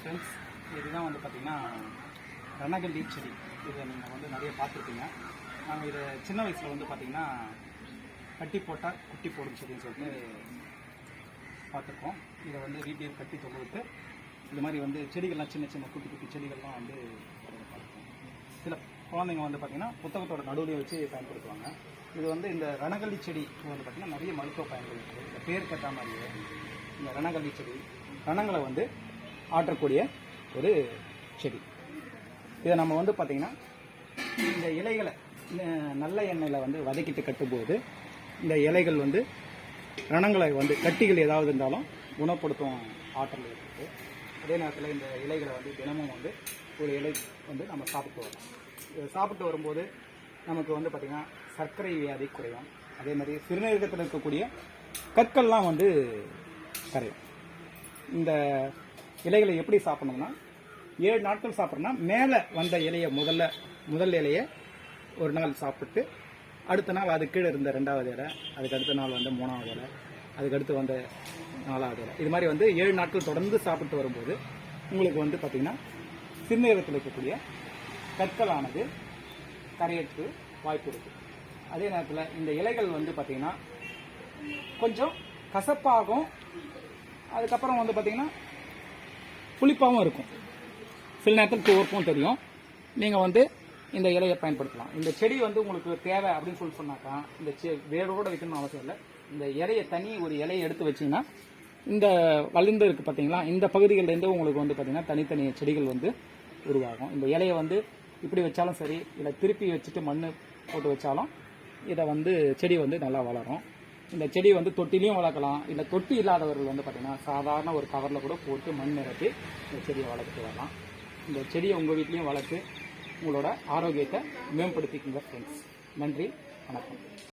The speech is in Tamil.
ஃப்ரெண்ட்ஸ் இதுதான் வந்து பார்த்திங்கன்னா ரணகல்லி செடி இதை நீங்கள் வந்து நிறைய பார்த்துருப்பீங்க. நாங்கள் இதை சின்ன வயசில் வந்து பார்த்திங்கன்னா கட்டி போட்டால் குட்டி போடும் செடின்னு சொல்லிட்டு பார்த்துருக்கோம். இதை வந்து வீட்டையே கட்டி தொகுத்து இந்த மாதிரி வந்து செடிகள்லாம் சின்ன சின்ன குட்டி குட்டி செடிகள்லாம் வந்து பார்த்துருக்கோம். சில குழந்தைங்க வந்து பார்த்திங்கன்னா புத்தகத்தோட நடுவுலையே வச்சு பயன்படுத்துவாங்க. இது வந்து இந்த ரணகல்லி செடி வந்து பார்த்திங்கன்னா நிறைய மருத்துவ பயன்கள் இருக்குது இந்த பேர் கேட்ட மாதிரியே இந்த ரணகல்லி செடி ரணங்களை வந்து ஆற்றக்கூடிய ஒரு செடி. இதை நம்ம வந்து பார்த்திங்கன்னா இந்த இலைகளை நல்ல எண்ணெயில் வந்து வதக்கிட்டு கட்டும்போது இந்த இலைகள் வந்து ரணங்களை வந்து கட்டிகள் ஏதாவது இருந்தாலும் குணப்படுத்தும் ஆற்றல் இருக்குது. அதே நேரத்தில் இந்த இலைகளை வந்து தினமும் வந்து ஒரு இலை வந்து நம்ம சாப்பிட்டு வரோம். இதை சாப்பிட்டு வரும்போது நமக்கு வந்து பார்த்திங்கன்னா சர்க்கரை வியாதி குறையும். அதே மாதிரி சிறுநீரகத்தில் இருக்கக்கூடிய கற்கள்லாம் வந்து கரையும். இந்த இலைகளை எப்படி சாப்பிடணும்னா ஏழு நாட்கள் சாப்பிட்றோம்னா மேலே வந்த இலையை முதல்ல முதல் இலையை ஒரு நாள் சாப்பிட்டு அடுத்த நாள் அது கீழே இருந்த ரெண்டாவது இலை அதுக்கு அடுத்த நாள் வந்து மூணாவது இலை அதுக்கு அடுத்து வந்த நாலாவது இலை. இது மாதிரி வந்து ஏழு நாட்கள் தொடர்ந்து சாப்பிட்டு வரும்போது உங்களுக்கு வந்து பார்த்திங்கன்னா சிறுநீரத்தில் இருக்கக்கூடிய கற்களானது கரையற்று வாய்ப்பு இருக்குது அதே நேரத்தில் இந்த இலைகள் வந்து பார்த்திங்கன்னா கொஞ்சம் கசப்பாகும். அதுக்கப்புறம் வந்து பார்த்திங்கன்னா புளிப்பாகவும் இருக்கும். சில நேரத்தில் துவர்ப்பும் தெரியும். நீங்கள் வந்து இந்த இலையை பயன்படுத்தலாம். இந்த செடி வந்து உங்களுக்கு தேவை அப்படின்னு சொல்லி சொன்னாக்கா இந்த செ வேரோடு வைக்கணும்னு அவசியம் இல்லை. இந்த இலையை தனி ஒரு இலையை எடுத்து வச்சிங்கன்னா இந்த வளர்ந்து இருக்குது பார்த்தீங்களா இந்த பகுதிகளிலேருந்து உங்களுக்கு வந்து பார்த்தீங்கன்னா தனித்தனி செடிகள் வந்து உருவாகும். இந்த இலையை வந்து இப்படி வச்சாலும் சரி இல்லை திருப்பி வச்சுட்டு மண் போட்டு வச்சாலும் இதை வந்து செடி வந்து நல்லா வளரும். இந்த செடி வந்து தொட்டிலையும் வளர்க்கலாம். இல்லை தொட்டி இல்லாதவர்கள் வந்து பார்த்தீங்கன்னா சாதாரண ஒரு கவரில் கூட போட்டு மண் நிரப்பி இந்த செடியை வளர்த்துட்டு வரலாம். இந்த செடியை உங்கள் வீட்லேயும் வளர்த்து உங்களோட ஆரோக்கியத்தை மேம்படுத்திக்கோங்க ஃப்ரெண்ட்ஸ் நன்றி வணக்கம்.